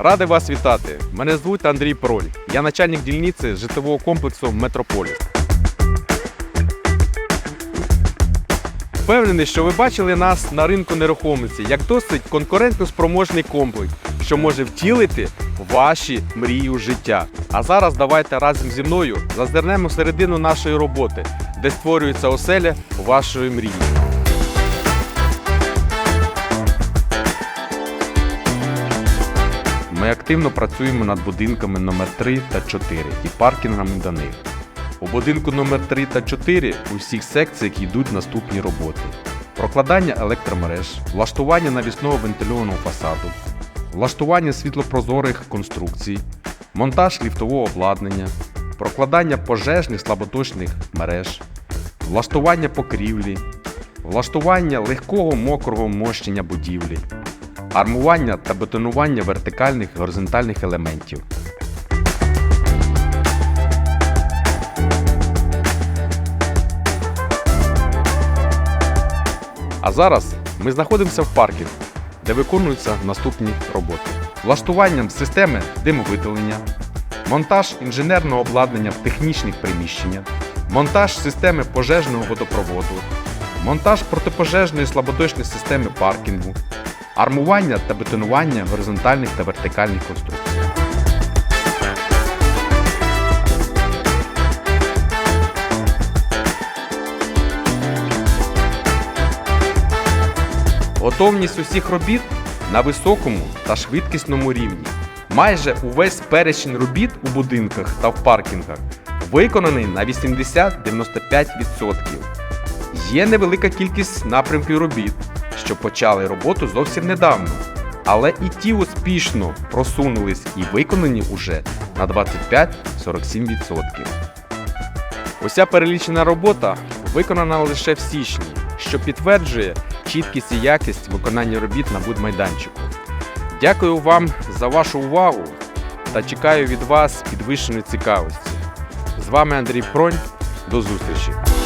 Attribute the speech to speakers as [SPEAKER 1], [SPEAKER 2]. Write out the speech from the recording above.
[SPEAKER 1] Радий вас вітати. Мене звуть Андрій Проль. Я начальник дільниці житлового комплексу Метрополіс. Впевнений, що ви бачили нас на ринку нерухомості як досить конкурентно спроможний комплекс, що може втілити ваші мрії життя. А зараз давайте разом зі мною зазирнемо всередину нашої роботи, де створюється оселя вашої мрії. Активно працюємо над будинками номер 3 та 4 і паркінгами до них. У будинку номер 3 та 4 у всіх секціях йдуть наступні роботи: прокладання електромереж, влаштування навісного вентильованого фасаду, влаштування світлопрозорих конструкцій, монтаж ліфтового обладнання, прокладання пожежних слаботочних мереж, влаштування покрівлі, влаштування легкого мокрого мощення будівлі, армування та бетонування вертикальних і горизонтальних елементів. А зараз ми знаходимося в паркінгу, де виконуються наступні роботи: влаштуванням системи димовидалення, монтаж інженерного обладнання в технічних приміщеннях, монтаж системи пожежного водопроводу, монтаж протипожежної слаботочної системи паркінгу, армування та бетонування горизонтальних та вертикальних конструкцій. Готовність усіх робіт на високому та швидкісному рівні. Майже увесь перечень робіт у будинках та в паркінгах виконаний на 80-95%. Є невелика кількість напрямків робіт, що почали роботу зовсім недавно, але і ті успішно просунулись і виконані уже на 25-47%. Уся перелічена робота виконана лише в січні, що підтверджує чіткість і якість виконання робіт на будмайданчику. Дякую вам за вашу увагу та чекаю від вас підвищеної цікавості. З вами Андрій Пронь. До зустрічі!